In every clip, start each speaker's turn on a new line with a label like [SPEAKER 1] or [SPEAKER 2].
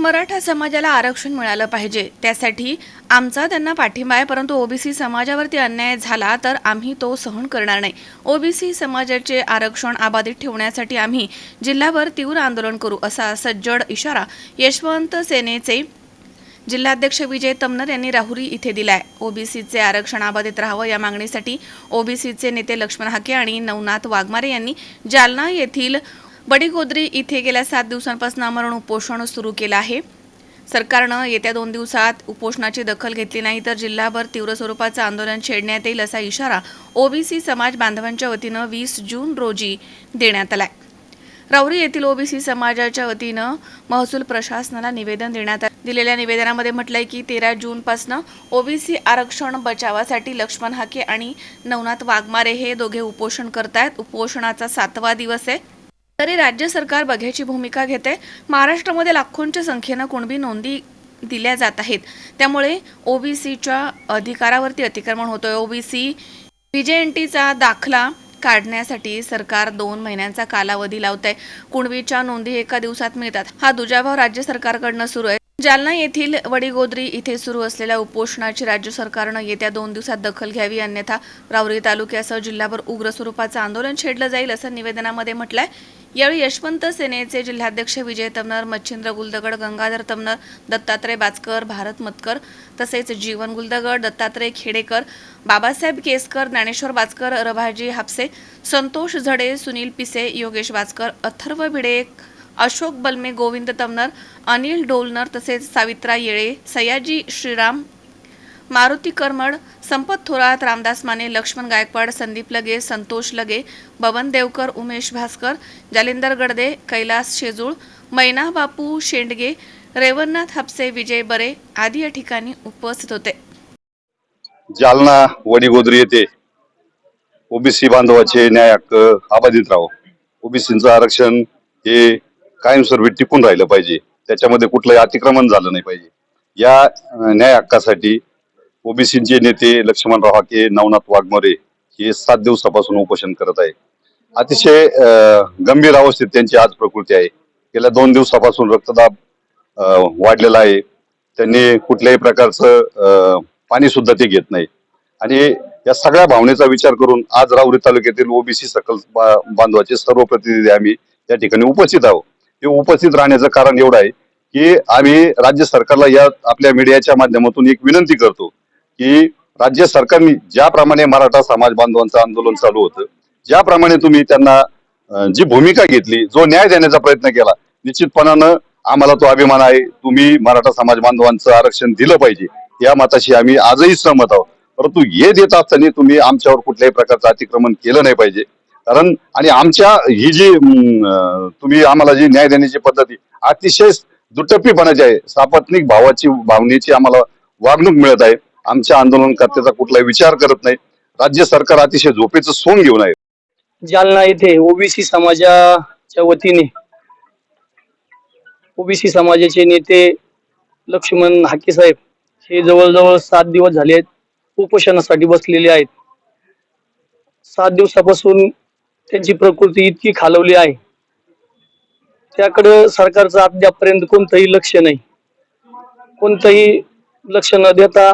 [SPEAKER 1] मराठा समाजाला आरक्षण मिळालं पाहिजे. त्यासाठी आमचा त्यांना पाठिंबा आहे परंतु ओबीसी समाजावरती अन्याय झाला तर आम्ही तो सहन करणार नाही. ओबीसी समाजाचे आरक्षण अबाधित ठेवण्यासाठी आम्ही जिल्हाभर तीव्र आंदोलन करू असा सज्जड इशारा यशवंत सेनेचे जिल्हाध्यक्ष विजय तमनर यांनी राहुरी इथे दिलाय. ओबीसीचे आरक्षण अबाधित राहावं या मागणीसाठी ओबीसीचे नेते लक्ष्मण हाके आणि नवनाथ वाघमारे यांनी जालना येथील बडीगोद्री इथे गेल्या सात दिवसांपासून आमरण उपोषण सुरू केलं आहे. सरकारनं येत्या दोन दिवसात उपोषणाची दखल घेतली नाही तर जिल्हाभर तीव्र स्वरूपाचं आंदोलन छेडण्यात येईल असा इशारा ओबीसी समाज बांधवांच्या वतीनं वीस जून रोजी देण्यात आलाय. राऊरी येथील ओबीसी समाजाच्या वतीनं महसूल प्रशासनाला निवेदन देण्यात दिलेल्या निवेदनामध्ये म्हटलंय की तेरा जून ओबीसी आरक्षण बचावासाठी लक्ष्मण हाके आणि नवनाथ वाघमारे हे दोघे उपोषण करतायत. उपोषणाचा सातवा दिवस आहे. तरी राज्य सरकार बघ्याची भूमिका घेते. महाराष्ट्रामध्ये लाखोंच्या संख्येनं कुणबी नोंदी दिल्या जात आहेत. त्यामुळे ओबीसीच्या अधिकारावरती अतिक्रमण होतोय. ओबीसी पीजेएनटीचा दाखला काढण्यासाठी सरकार दोन महिन्यांचा कालावधी लावत आहे कुणबीच्या नोंदी एका दिवसात मिळतात. हा दुजाभाव राज्य सरकारकडनं सुरू आहे. जालना येथील वडीगोद्री इथे सुरू असलेल्या उपोषणाची राज्य सरकारनं येत्या दोन दिवसात दखल घ्यावी अन्यथा रावरी तालुक्यासह जिल्हाभर उग्र स्वरूपाचं आंदोलन छेडलं जाईल असं निवेदनामध्ये म्हटलंय. यावेळी यशवंत सेनेचे जिल्हाध्यक्ष विजय तमनर मच्छिंद्र गुलदगड गंगाधर तमनर दत्तात्रय बाचकर भारत मतकर तसेच जीवन गुलदगड दत्तात्रय खेडेकर बाबासाहेब केसकर ज्ञानेश्वर बाचकर रभाजी हापसे संतोष झडे सुनील पिसे योगेश बाचकर अथर्व भिडे अशोक बलमे गोविंद तमनर अनिल डोलनर तसेच सावित्रा येळे सयाजी श्रीराम मारुती करमड संपत थोरात रामदास माने लक्ष्मण गायकवाड संदीप लगे संतोष लगे बबन देवकर उमेश भास्कर जालिंदर गडदे कैलास शेजूळ मैना बापू शेंडगे रेवणनाथ हापसे विजय बरे आदी या ठिकाणी उपस्थित होते.
[SPEAKER 2] जालना वडीगोद्री येथे ओबीसी बांधवाचे न्याय हक्क अबाधित राहो. ओबीसीचं आरक्षण हे कायमस्वरूपी टिकून राहिलं पाहिजे. त्याच्यामध्ये कुठलंही अतिक्रमण झालं नाही पाहिजे. या न्याय हक्कासाठी ओबीसीचे नेते लक्ष्मणराव हाके नवनाथ वाघमारे हे सात दिवसापासून उपोषण करत आहे. अतिशय गंभीर अवस्थेत त्यांची आज प्रकृती आहे. गेल्या दोन दिवसापासून रक्तदाब वाढलेला आहे. त्यांनी कुठल्याही प्रकारचं पाणी सुद्धा ते घेत नाही. आणि या सगळ्या भावनेचा विचार करून आज राऊरी तालुक्यातील ओबीसी सकल बा- बांधवाचे सर्व प्रतिनिधी आम्ही या ठिकाणी उपस्थित आहोत. हे उपस्थित राहण्याचं कारण एवढं आहे की आम्ही राज्य सरकारला या आपल्या मीडियाच्या माध्यमातून एक विनंती करतो की राज्य सरकारने ज्याप्रमाणे मराठा समाज बांधवांचं आंदोलन चालू होतं ज्याप्रमाणे तुम्ही त्यांना जी भूमिका घेतली जो न्याय देण्याचा प्रयत्न केला निश्चितपणानं आम्हाला तो अभिमान आहे. तुम्ही मराठा समाज बांधवांचं आरक्षण दिलं पाहिजे या मताशी आम्ही आजही सहमत आहोत. परंतु हे देत असताना तुम्ही आमच्यावर कुठल्याही प्रकारचं अतिक्रमण केलं नाही पाहिजे. कारण आणि आमच्या ही जी तुम्ही आम्हाला जी न्याय देण्याची पद्धती अतिशय दुटप्पीपणाची आहे सापत्निक भावाची भावनेची आम्हाला वागणूक मिळत आहे. आमच्या आंदोलनकर्त्याचा कुठलाही विचार करत नाही. राज्य सरकार अतिशय झोपेचं सोन घेऊन आहे.
[SPEAKER 3] जालना येथे ओबीसी समाजाच्या वतीने ओबीसी समाजाचे नेते लक्ष्मण हाके साहेब हे जवळजवळ सात दिवस झाले आहेत उपोषणासाठी बसलेले आहेत. सात दिवसापासून त्यांची प्रकृती इतकी खालवली आहे. त्याकडं सरकारचं अद्यापर्यंत कोणतंही लक्ष नाही. कोणतंही लक्ष न देता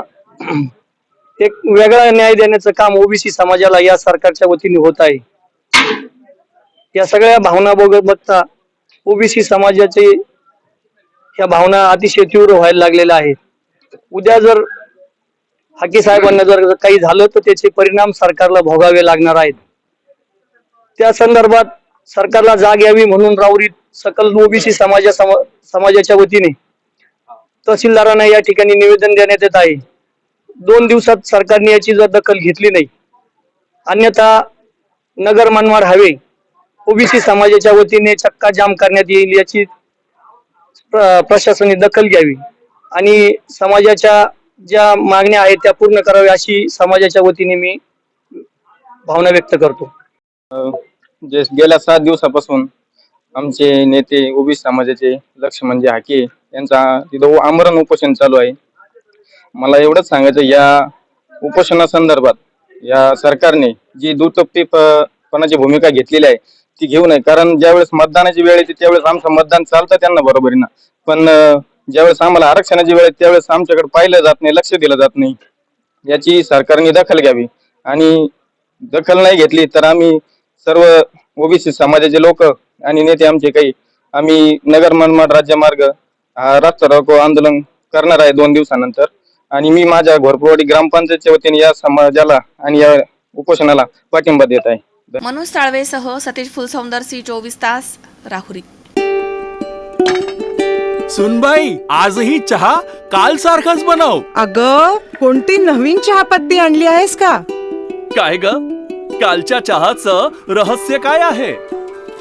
[SPEAKER 3] एक वेगळा न्याय देण्याचं काम ओबीसी समाजाला या सरकारच्या वतीने होत आहे. या सगळ्या भावना बघता ओबीसी समाजाचे ह्या भावना अतिशय तीव्र व्हायला लागलेल्या आहेत. उद्या जर हाकी साहेबांना जर काही झालं तर त्याचे परिणाम सरकारला भोगावे लागणार आहेत. त्या संदर्भात सरकारला जाग यावी म्हणून राऊरीत सकल ओबीसी समाजा समाजाच्या वतीने तहसीलदारांना या ठिकाणी निवेदन देण्यात येत आहे. दोन दिवसात सरकारने याची जर दखल घेतली नाही अन्यथा नगर मनमाड हायवे ओबीसी समाजाच्या वतीने चक्का जाम करण्यात येईल याची प्र- प्रशासनाने दखल घ्यावी. आणि समाजाच्या ज्या मागण्या आहेत त्या पूर्ण कराव्या अशी समाजाच्या वतीने मी भावना व्यक्त करतो.
[SPEAKER 4] जे गेल्या सात दिवसापासून आमचे नेते ओबीसी समाजाचे लक्ष म्हणजे हाके यांचा तिथं आमरण उपोषण चालू आहे. मला एवढंच सांगायचं या उपोषणासंदर्भात या सरकारने जी दुटप्पीपणाची भूमिका घेतलेली आहे ती घेऊ नये. कारण ज्यावेळेस मतदानाची वेळ येते त्यावेळेस आमचं मतदान चालतं त्यांना बरोबरीनं. पण ज्यावेळेस आम्हाला आरक्षणाची वेळ आहे त्यावेळेस आमच्याकडे पाहिलं जात नाही लक्ष दिलं जात नाही. याची सरकारने दखल घ्यावी. आणि दखल नाही घेतली तर आम्ही सर्व ओबीसी समाजाचे लोक आणि नेते आमचे काही आम्ही नगर मनमाड राज्यमार्ग हा रास्ता रोको आंदोलन करणार आहे दोन दिवसानंतर. आणि मी माझ्या घोरपवाडी ग्रामपंचायतच्या वतीने या समाजाला आणि या उपोषणाला पाठिंबा देत आहे.
[SPEAKER 1] मनोज साळवेसह सतीश फुलसौंदर सी चोवीस तास राहुरी.
[SPEAKER 5] सुनबाई आजही चहा काल सारखाच बनव.
[SPEAKER 6] अग कोणती नवीन चहापत्ती आणली आहेस का?
[SPEAKER 5] काय ग? कालच्या चहाचं रहस्य काय आहे?